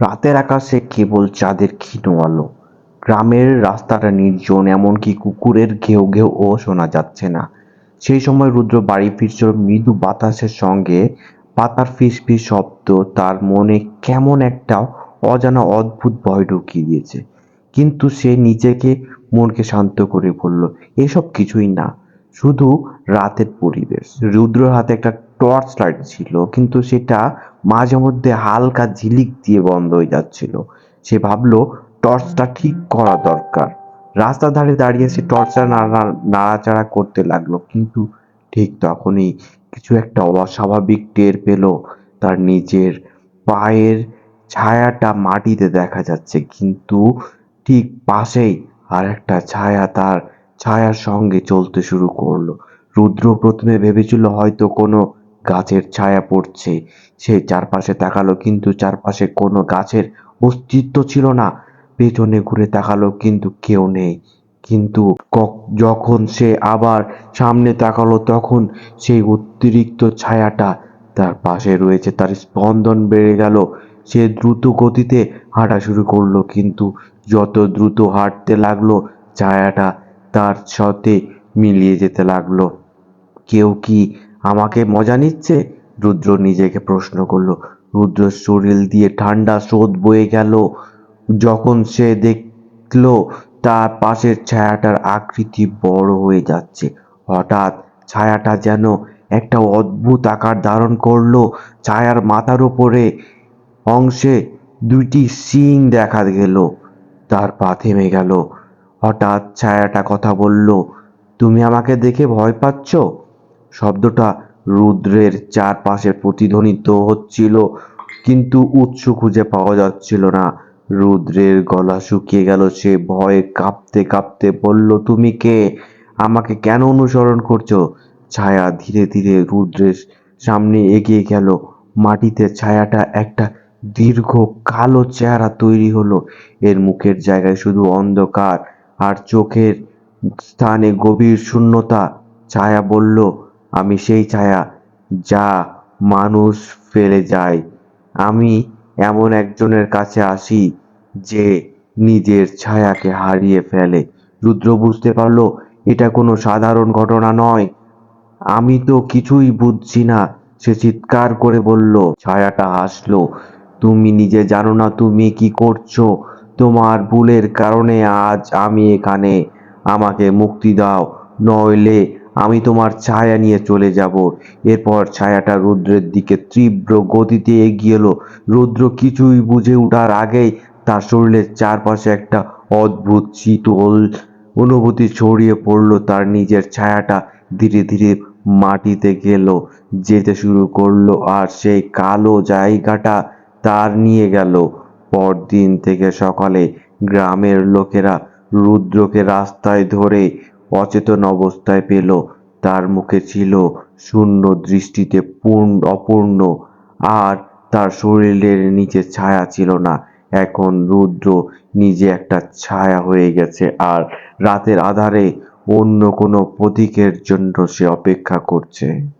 রাতের আকাশে কেবল চাঁদের ক্ষীণ আলো। গ্রামের রাস্তাটা নির্জন, এমনকি কুকুরের ঘেউ ঘেউ ও শোনা যাচ্ছে না। সেই সময় রুদ্র বাড়ি ফিরছিল, মৃদু বাতাসের সঙ্গে পাতার ফিসফিস শব্দ, তার মনে কেমন একটা অজানা অদ্ভুত ভয় ঢুকিয়ে দিয়েছে। কিন্তু সে নিজেকে মনকে শান্ত করে বলল, এসব কিছুই না, শুধু রাতের পরিবেশ। রুদ্রর হাতে একটা টর্চ লাইট ছিল, কিন্তু সেটা মাঝে মধ্যে হালকা ঝিলিক দিয়ে বন্ধ হয়ে যাচ্ছিল। সে ভাবলো, টর্চটা ঠিক করা দরকার। রাস্তার ধারে দাঁড়িয়ে সে টর্চটা নাড়া নাড়াচাড়া করতে লাগল, কিন্তু ঠিক তখনই কিছু একটা অস্বাভাবিক টের পেল। তার নিজের পায়ের ছায়াটা মাটিতে দেখা যাচ্ছে, কিন্তু ঠিক পাশেই আর একটা ছায়া তার ছায়ার সঙ্গে চলতে শুরু করল। রুদ্র প্রথমে ভেবেছিল হয়তো কোনো গাছের ছায়া পড়ছে। সে চারপাশে তাকালো, কিন্তু চারপাশে কোনো গাছের অস্তিত্ব ছিল না। পেছনে ঘুরে তাকালো, কিন্তু কেউ নেই। কিন্তু যখন সে আবার সামনে তাকালো, তখন সেই অতিরিক্ত ছায়াটা তার পাশে রয়েছে। তার স্পন্দন বেড়ে গেল। সে দ্রুত গতিতে হাঁটা শুরু করল, কিন্তু যত দ্রুত হাঁটতে লাগল, ছায়াটা তার সাথে মিলিয়ে যেতে লাগল। কেউ কি আমাকে মজা নিচ্ছে? রুদ্র নিজেকে প্রশ্ন করল। রুদ্র শরীর দিয়ে ঠান্ডা স্রোত বয়ে গেল। যখন সে দেখল, তার পাশের ছায়াটার আকৃতি বড় হয়ে যাচ্ছে। হঠাৎ ছায়াটা যেন একটা অদ্ভুত আকার ধারণ করল। ছায়ার মাথার উপরে অংশে দুইটি সিং দেখা গেল। তার পা থেমে গেল। হঠাৎ ছায়াটা কথা বলল, তুমি আমাকে দেখে ভয় পাচ্ছ? শব্দটা রুদ্রের চারপাশে প্রতিধ্বনিত হচ্ছিল, কিন্তু উৎস খুঁজে পাওয়া যাচ্ছিল না। রুদ্রের গলা শুকিয়ে গেল, সে ভয়ে কাঁপতে কাঁপতে বলল, তুমি কে? আমাকে কেন অনুসরণ করছ? ছায়া ধীরে ধীরে রুদ্রের সামনে এগিয়ে গেল। মাটিতে ছায়াটা একটা দীর্ঘ কালো চেহারা তৈরি হলো। এর মুখের জায়গায় শুধু অন্ধকার আর চোখের স্থানে গভীর শূন্যতা। ছায়া বলল আমি সেই ছায়া যা মানুষ ফেলে যায়। আমি এমন একজনের কাছে আসি যে নিজের ছায়াকে হারিয়ে ফেলে। রুদ্র বুঝতে পারল, এটা কোনো সাধারণ ঘটনা নয়। আমি তো কিছুই বুঝছি না, সে চিৎকার করে বলল, ছায়াটা হাসলো, তুমি নিজে জানো না তুমি কি করছ? তোমার ভুলের কারণে আজ আমি এখানে। আমাকে মুক্তি দাও, নইলে আমি তোমার ছায়া নিয়ে চলে যাব। এরপর ছায়াটা রুদ্রের দিকে তীব্র গতিতে এগিয়ে এলো। রুদ্র কিছুই বুঝে ওঠার আগেই তার শরীরের চারপাশে একটা অদ্ভুত শীতল অনুভূতি ছড়িয়ে পড়ল। তার নিজের ছায়াটা ধীরে ধীরে মাটিতে গেল, যেতে শুরু করল আর সেই কালো জায়গাটা তার নিয়ে গেল। পরদিন থেকে সকালে গ্রামের লোকেরা রুদ্রকে রাস্তায় ধরে অচেতন অবস্থায় পেল। তার মুখে ছিল শূন্য দৃষ্টিতে পূর্ণ অপূর্ণ। আর তার শরীরের নিচে ছায়া ছিল না। এখন রুদ্র নিজে একটা ছায়া হয়ে গেছে আর রাতের আধারে অন্য কোনো প্রতীকের জন্য সে অপেক্ষা করছে।